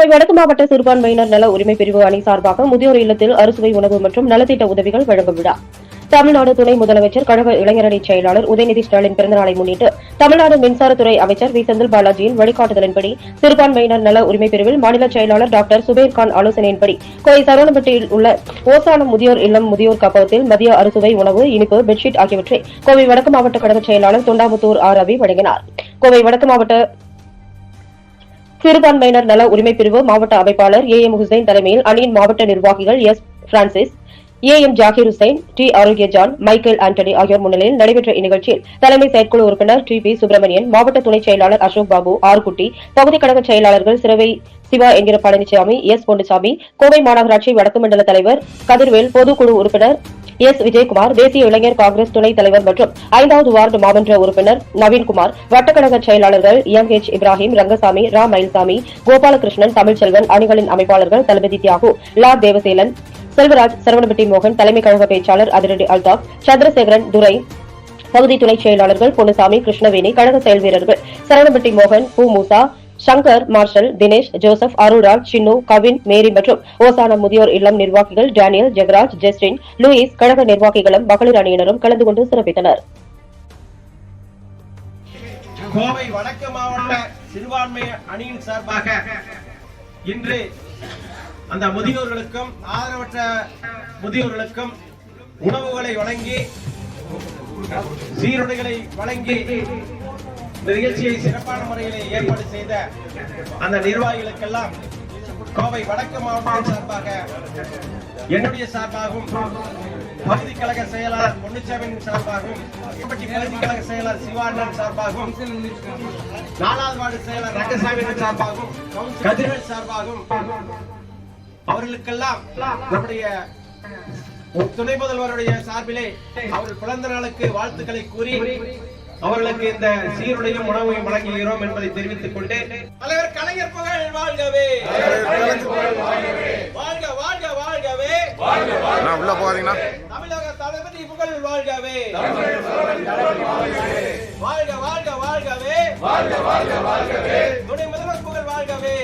கோவை வடக்கு மாவட்ட சிறுபான்மையினர் நல உரிமை பிரிவு அணி சார்பாக முதியோர் இல்லத்தில் அறுசுவை உணவு மற்றும் நலத்திட்ட உதவிகள் வழங்கும் விழா. தமிழ்நாடு துணை முதலமைச்சர் கழக இளைஞரணி செயலாளர் உதயநிதி ஸ்டாலின் பிறந்தநாளை முன்னிட்டு தமிழ்நாடு மின்சாரத்துறை அமைச்சர் வி. செந்தில் பாலாஜியின் வழிகாட்டுதலின்படி சிறுபான்மையினர் நல உரிமை பிரிவில் மாநில செயலாளர் டாக்டர் சுபேர் கான் ஆலோசனையின்படி கோவை சரவணப்பட்டியில் உள்ள ஓசானம் முதியோர் இல்லம் முதியோர் காப்பகத்தில் மதிய அறுசுவை உணவு இனிப்பு பெட்ஷீட் ஆகியவற்றை கோவை வடக்கு மாவட்ட கழக செயலாளர் தொண்டாமுத்தூர் ஆர். ரவி வழங்கினார். கோவை வடக்கு மாவட்ட சிறுபான்மையினர் நல உரிமை பிரிவு மாவட்ட அமைப்பாளர் ஏ எம் ஹுசைன் தலைமையில் அணியின் மாவட்ட நிர்வாகிகள் S Francis A M Zakir Hussain T Arokiya John Michael Anthony ஆகியோர் முன்னிலையில் நடைபெற்ற இந்நிகழ்ச்சியில் தலைமை செயற்குழு உறுப்பினர் டி பி சுப்பிரமணியன் மாவட்ட துணைச் செயலாளர் அசோக் பாபு ஆர்குட்டி பகுதி கழக செயலாளர்கள் சிறவை சிவா என்கிற பழனிசாமி எஸ் பொன்னுசாமி கோவை மாநகராட்சி வடக்கு மண்டல தலைவர் கதிர்வேல் பொதுக்குழு உறுப்பினர் எஸ் விஜயகுமார் தேசிய இளைஞர் காங்கிரஸ் துணைத் தலைவர் மற்றும் ஐந்தாவது வார்டு மாமன்ற உறுப்பினர் நவீன்குமார் வட்டக்கழக செயலாளர்கள் எம் எச் இப்ராஹிம் ரங்கசாமி ரா மயில்சாமி கோபாலகிருஷ்ணன் தமிழ்ச்செல்வன் அணிகளின் அமைப்பாளர்கள் தளபதி தியாகு லா தேவசேலன் செல்வராஜ் சரவணபட்டி மோகன் தலைமை கழக பேச்சாளர் அதிரடி அல்தாப் சந்திரசேகரன் துரை பகுதி துணைச் செயலாளர்கள் பொன்னுசாமி கிருஷ்ணவேணி கழக செயல் வீரர்கள் சரவணபட்டி மோகன் பூ Moosa Shankar Marshal Dinesh Joseph Arulraj Chinnu Kavin Mary மற்றும் ஓசான முதியோர் இல்லம் நிர்வாகிகள் டேனியல் ஜெகராஜ் ஜெஸ்டின் லூயிஸ் கழக நிர்வாகிகளும் மகளிர் அணியினரும் கலந்து கொண்டு சிறப்பித்தனர். கோவை வடக்கு மாவட்ட சிறுபான்மை அணியின் சார்பாக இன்று அந்த முதியோர்களுக்கும் ஆதரவற்ற முதியோர்களுக்கும் உணவுகளை வழங்கி சீருடைகளை வழங்கி இந்த நிகழ்ச்சியை சிறப்பான முறையில் ஏற்பாடு செய்த அந்த நிர்வாகிகளுக்கெல்லாம் கோவை வடக்கு மாவட்டம் சார்பாக என்னுடைய சார்பாகவும் பகுதி கழக செயலாளர் பொன்னுச்சாமியின் சார்பாகவும் பகுதி கழக செயலாளர் சிவானந்தன் சார்பாகவும் நாலாவது வார்டு செயலர் ரங்கசாமி சார்பாகவும் கதிரவேல் சார்பாகவும் அவர்களுக்கெல்லாம் நம்முடைய துணை முதல்வருடைய சார்பிலே அவர்கள் பிறந்த நாளுக்கு வாழ்த்துக்களை கூறி அவர்களுக்கு இந்த சீருடையும் உணவையும் வழங்குகிறோம் என்பதை தெரிவித்துக் கொண்டு. தலைவர் கலைஞர் புகழ் வாழ்கவே. வாழ்க வாழ்க வாழ்கவே. உள்ள போகாதீங்கண்ணா தமிழக தளபதி புகழ் வாழ்கவே. வாழ்க வாழ்க வாழ்கவே. துணை முதல்வர் புகழ் வாழ்கவே.